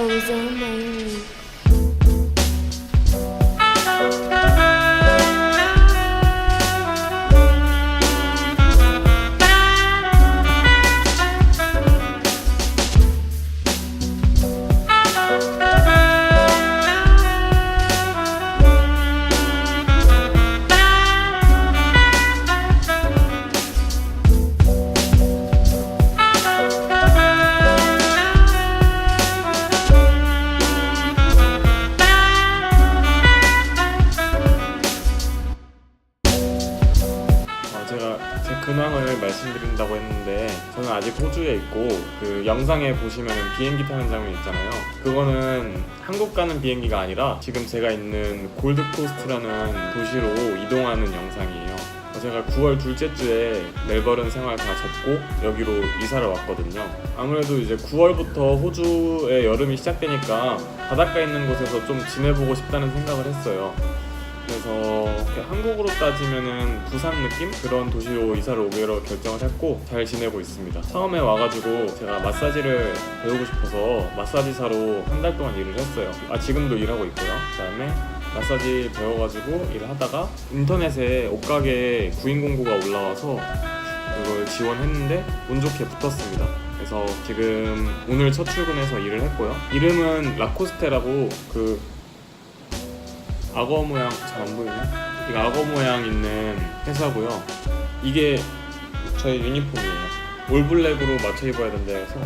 ozone layer leak. 말씀드린다고 했는데 저는 아직 호주에 있고 그 영상에 보시면 비행기 타는 장면 있잖아요. 그거는 한국 가는 비행기가 아니라 지금 제가 있는 골드코스트라는 도시로 이동하는 영상이에요. 어, 제가 9월 둘째 주에 멜버른 생활 다 접고 여기로 이사를 왔거든요. 아무래도 이제 9월부터 호주의 여름이 시작되니까 바닷가 있는 곳에서 좀 지내보고 싶다는 생각을 했어요. 그래서 한국으로 따지면은 부산 느낌 그런 도시로 이사를 오기로 결정을 했고 잘 지내고 있습니다. 처음에 와가지고 제가 마사지를 배우고 싶어서 마사지사로 한 달 동안 일을 했어요. 아 지금도 일하고 있고요. 그다음에 마사지 배워가지고 일을 하다가 인터넷에 옷가게 구인 공고가 올라와서 이걸 지원했는데 운 좋게 붙었습니다. 그래서 지금 오늘 첫 출근해서 일을 했고요. 이름은 라코스테라고 그 악어 모양 잘 안 보이네. 이거 악어 모양 있는 회사고요. 이게 저희 유니폼이에요. 올블랙으로 맞춰 입어야 된다 해서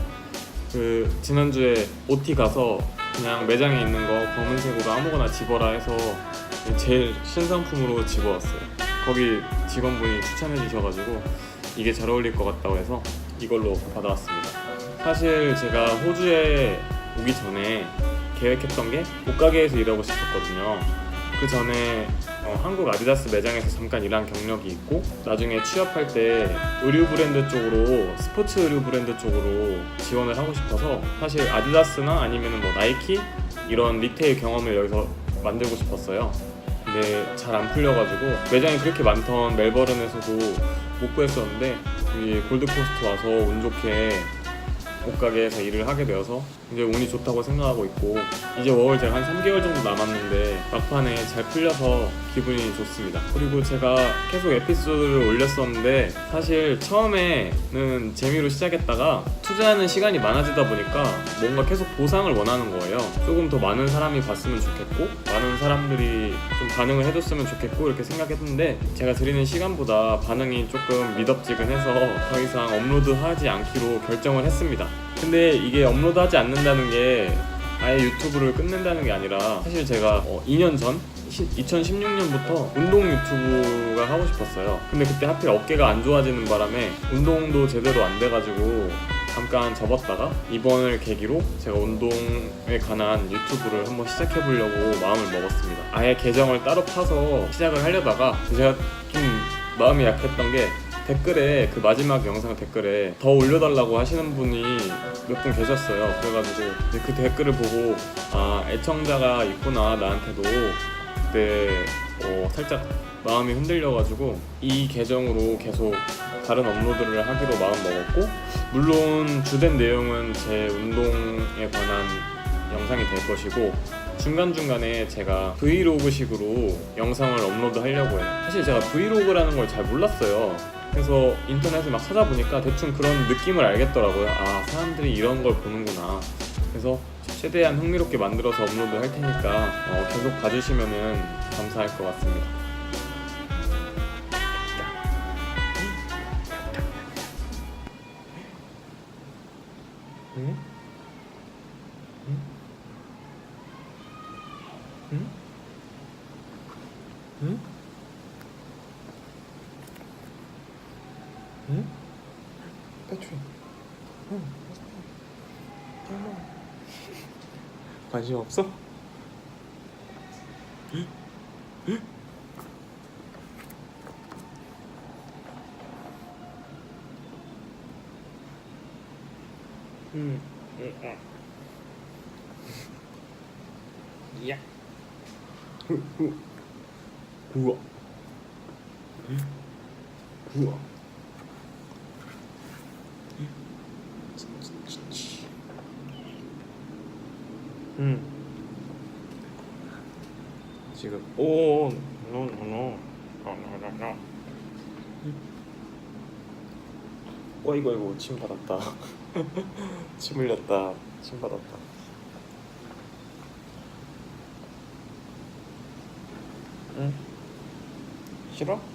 그 지난주에 OT 가서 그냥 매장에 있는 거 검은색으로 아무거나 집어라 해서 제일 신상품으로 집어왔어요. 거기 직원분이 추천해 주셔가지고 이게 잘 어울릴 것 같다고 해서 이걸로 받아왔습니다. 사실 제가 호주에 오기 전에 계획했던 게 옷가게에서 일하고 싶었거든요. 그 전에 어, 한국 아디다스 매장에서 잠깐 일한 경력이 있고 나중에 취업할 때 의류 브랜드 쪽으로 스포츠 의류 브랜드 쪽으로 지원을 하고 싶어서 사실 아디다스나 아니면 뭐 나이키 이런 리테일 경험을 여기서 만들고 싶었어요. 근데 잘 안 풀려가지고 매장이 그렇게 많던 멜버른에서도 못 구했었는데 여기 골드코스트 와서 운 좋게 옷가게에서 일을 하게 되어서 이제 운이 좋다고 생각하고 있고 이제 워홀 제가 한 3개월 정도 남았는데 막판에 잘 풀려서 기분이 좋습니다. 그리고 제가 계속 에피소드를 올렸었는데 사실 처음에는 재미로 시작했다가 투자하는 시간이 많아지다 보니까 뭔가 계속 보상을 원하는 거예요. 조금 더 많은 사람이 봤으면 좋겠고 많은 사람들이 좀 반응을 해줬으면 좋겠고 이렇게 생각했는데 제가 드리는 시간보다 반응이 조금 미덥지근해서 더 이상 업로드하지 않기로 결정을 했습니다. 근데 이게 업로드하지 않는다는 게 아예 유튜브를 끝낸다는 게 아니라 사실 제가 어, 2년 전 2016년부터 운동 유튜브가 하고 싶었어요. 근데 그때 하필 어깨가 안 좋아지는 바람에 운동도 제대로 안 돼가지고 잠깐 접었다가 이번을 계기로 제가 운동에 관한 유튜브를 한번 시작해 보려고 마음을 먹었습니다. 아예 계정을 따로 파서 시작을 하려다가 제가 좀 마음이 약했던 게 댓글에 그 마지막 영상 댓글에 더 올려달라고 하시는 분이 몇 분 계셨어요. 그래가지고 그 댓글을 보고 아 애청자가 있구나 나한테도 그때 어, 살짝 마음이 흔들려가지고 이 계정으로 계속 다른 업로드를 하기로 마음 먹었고 물론 주된 내용은 제 운동에 관한 영상이 될 것이고 중간중간에 제가 브이로그식으로 영상을 업로드 하려고 해요. 사실 제가 브이로그라는 걸 잘 몰랐어요. 그래서 인터넷에 막 찾아보니까 대충 그런 느낌을 알겠더라고요. 아, 사람들이 이런 걸 보는구나. 그래서 최대한 흥미롭게 만들어서 업로드 할 테니까 어, 계속 봐주시면 감사할 것 같습니다. 응? 응? 응? 관심 없어? 음, 음, 아. 야. 후, 후. 우와. 우와. 응. 지금 오, 노, 노, 노, 노, 노, 노. 어이구, 어이구, 침 받았다. 침 흘렸다. 침 받았다. 응? 싫어?